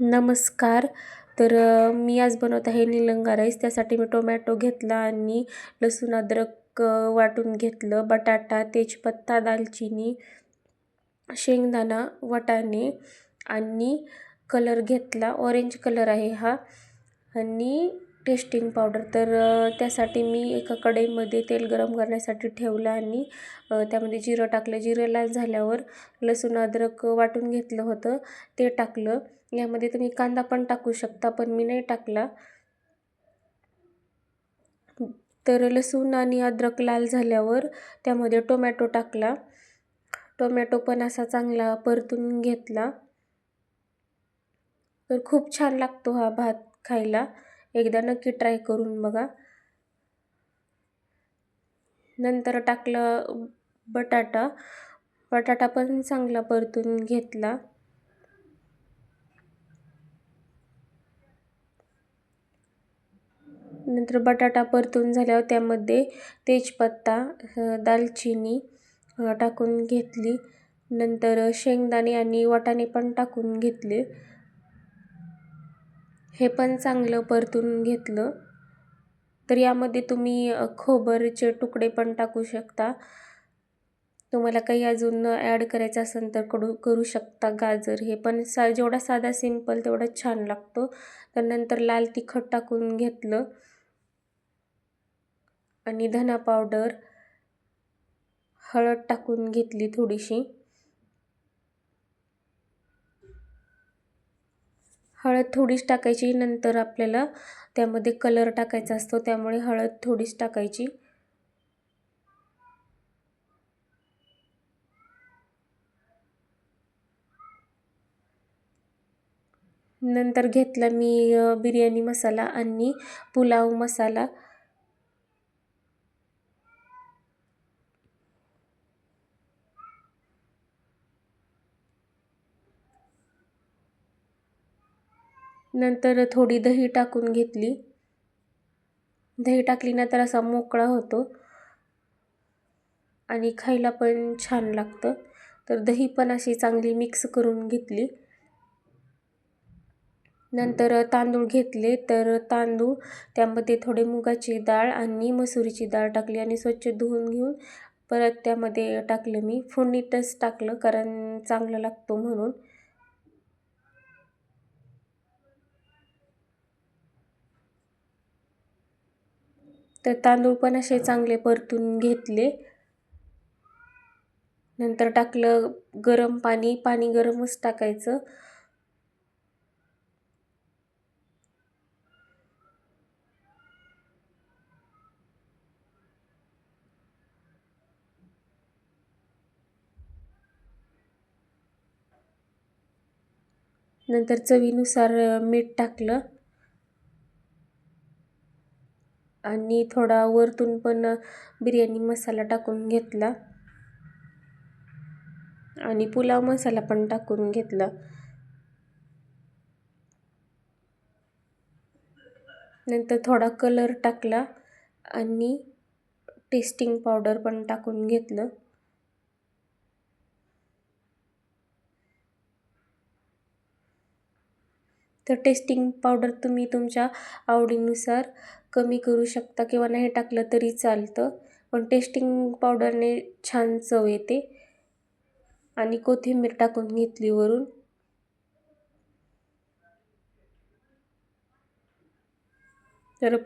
नमस्कार. तर मी आज बनवत आहे निलंगा राईस. त्यासाठी मी टोमॅटो घेतला आणि लसूण अद्रक वाटून घेतलं बटाटा तेजपत्ता दालचिनी शेंगदाणा वाटाणे आणि कलर घेतला. ऑरेंज कलर आहे हा. आणि टेस्टिंग पावडर. तर त्यासाठी मी एका कढईमध्ये तेल गरम करण्यासाठी ठेवलं आणि त्यामध्ये जिरं टाकलं. जिरं लाल झाल्यावर लसूण अद्रक वाटून घेतलं होतं ते टाकलं. यामध्ये तुम्ही कांदा पण टाकू शकता पण मी नाही टाकला. तर लसूण आणि अद्रक लाल झाल्यावर त्यामध्ये टोमॅटो टाकला. टोमॅटो पण असा चांगला परतून घेतला. तर खूप छान लागतो हा भात खायला. एकदा नक्की ट्राय करून बघा. नंतर टाकलं बटाटा. बटाटा पण चांगला परतून घेतला. नंतर बटाटा परतून झाल्यावर त्यामध्ये तेजपत्ता दालचिनी टाकून घेतली. नंतर शेंगदाणे आणि वाटाणे पण टाकून घेतले. हे पण चांगलं परतून घेतलं. तर यामध्ये तुम्ही खोबरचे तुकडे पण टाकू शकता. तुम्हाला काही अजून ॲड करायचं असेल तर कडू करू शकता. गाजर हे पण सा जेवढा साधा सिंपल तेवढा छान लागतो. तर नंतर लाल तिखट टाकून घेतलं. आणि धना पावडर हळद टाकून घेतली थोडीशी. हळद थोडीच टाकायची नंतर आपल्याला त्यामध्ये कलर टाकायचा असतो त्यामुळे हळद थोडीच टाकायची. नंतर घेतला मी बिर्याणी मसाला आणि पुलाव मसाला. नंतर थोडी दही टाकून घेतली. दही टाकली ना तर असा मोकळा होतो. आणि खायला पण छान लागतं. तर दही पण अशी चांगली मिक्स करून घेतली. नंतर तांदूळ घेतले. तर तांदूळ त्यामध्ये थोडे मुगाची डाळ आणि मसुरीची डाळ टाकली आणि स्वच्छ धुवून घेऊन परत त्यामध्ये टाकलं मी. फोडणीतच टाकलं कारण चांगलं लागतो म्हणून. तर तांदूळ पण असे चांगले परतून घेतले. नंतर टाकलं गरम पाणी पाणी गरमच टाकायचं. नंतर चवीनुसार मीठ टाकलं. आणि थोडा वरतून पण बिर्याणी मसाला टाकून घेतला. आणि पुलाव मसाला पण टाकून घेतला. नंतर थोडा कलर टाकला आणि टेस्टिंग पावडर पण टाकून घेतलं. तर टेस्टिंग पावडर तुम्ही तुमच्या आवडीनुसार कमी करू शकता किंवा नाही टाकलं तरी चालतं. पण टेस्टिंग पावडरने छान चव येते. आणि कोथिंबीर टाकून घेतली वरून. तर